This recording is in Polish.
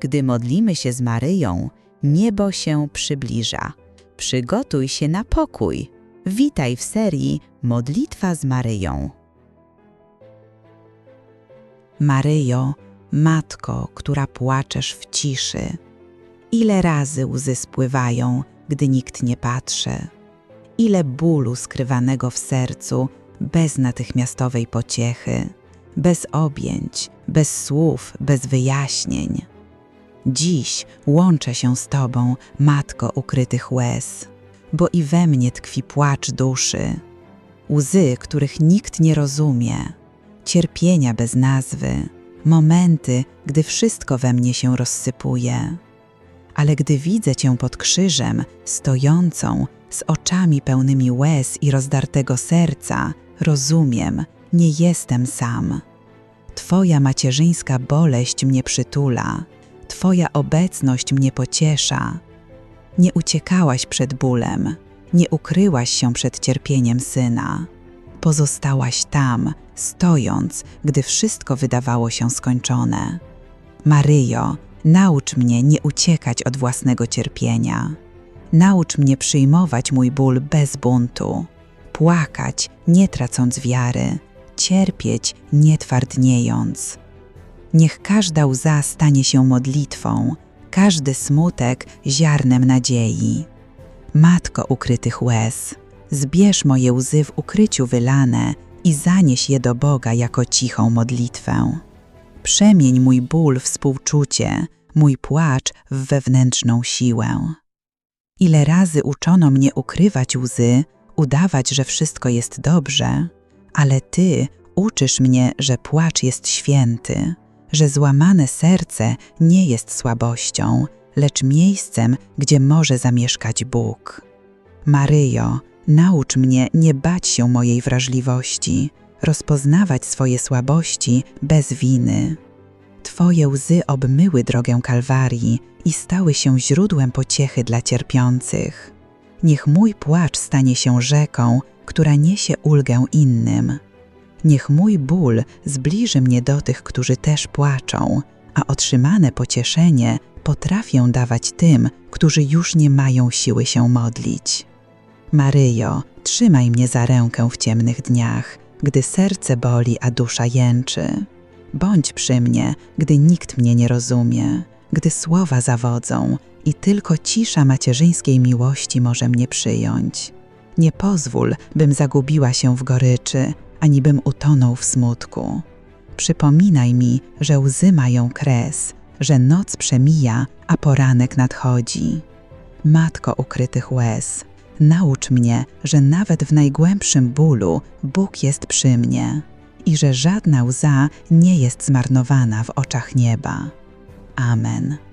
Gdy modlimy się z Maryją, niebo się przybliża. Przygotuj się na pokój. Witaj w serii Modlitwa z Maryją. Maryjo, matko, która płaczesz w ciszy, ile razy łzy spływają, gdy nikt nie patrzy, ile bólu skrywanego w sercu bez natychmiastowej pociechy, bez objęć, bez słów, bez wyjaśnień. Dziś łączę się z Tobą, matko ukrytych łez, bo i we mnie tkwi płacz duszy, łzy, których nikt nie rozumie, cierpienia bez nazwy, momenty, gdy wszystko we mnie się rozsypuje. Ale gdy widzę Cię pod krzyżem, stojącą, z oczami pełnymi łez i rozdartego serca, rozumiem, nie jestem sam. Twoja macierzyńska boleść mnie przytula, Twoja obecność mnie pociesza. Nie uciekałaś przed bólem, nie ukryłaś się przed cierpieniem syna. Pozostałaś tam, stojąc, gdy wszystko wydawało się skończone. Maryjo, naucz mnie nie uciekać od własnego cierpienia. Naucz mnie przyjmować mój ból bez buntu, płakać, nie tracąc wiary, cierpieć, nie twardniejąc. Niech każda łza stanie się modlitwą, każdy smutek ziarnem nadziei. Matko ukrytych łez, zbierz moje łzy w ukryciu wylane i zanieś je do Boga jako cichą modlitwę. Przemień mój ból w współczucie, mój płacz w wewnętrzną siłę. Ile razy uczono mnie ukrywać łzy, udawać, że wszystko jest dobrze, ale Ty uczysz mnie, że płacz jest święty, że złamane serce nie jest słabością, lecz miejscem, gdzie może zamieszkać Bóg. Maryjo, naucz mnie nie bać się mojej wrażliwości, rozpoznawać swoje słabości bez winy. Twoje łzy obmyły drogę Kalwarii i stały się źródłem pociechy dla cierpiących. Niech mój płacz stanie się rzeką, która niesie ulgę innym. Niech mój ból zbliży mnie do tych, którzy też płaczą, a otrzymane pocieszenie potrafię dawać tym, którzy już nie mają siły się modlić. Maryjo, trzymaj mnie za rękę w ciemnych dniach, gdy serce boli, a dusza jęczy. Bądź przy mnie, gdy nikt mnie nie rozumie, gdy słowa zawodzą i tylko cisza macierzyńskiej miłości może mnie przyjąć. Nie pozwól, bym zagubiła się w goryczy, ani bym utonął w smutku. Przypominaj mi, że łzy mają kres, że noc przemija, a poranek nadchodzi. Matko ukrytych łez, naucz mnie, że nawet w najgłębszym bólu Bóg jest przy mnie i że żadna łza nie jest zmarnowana w oczach nieba. Amen.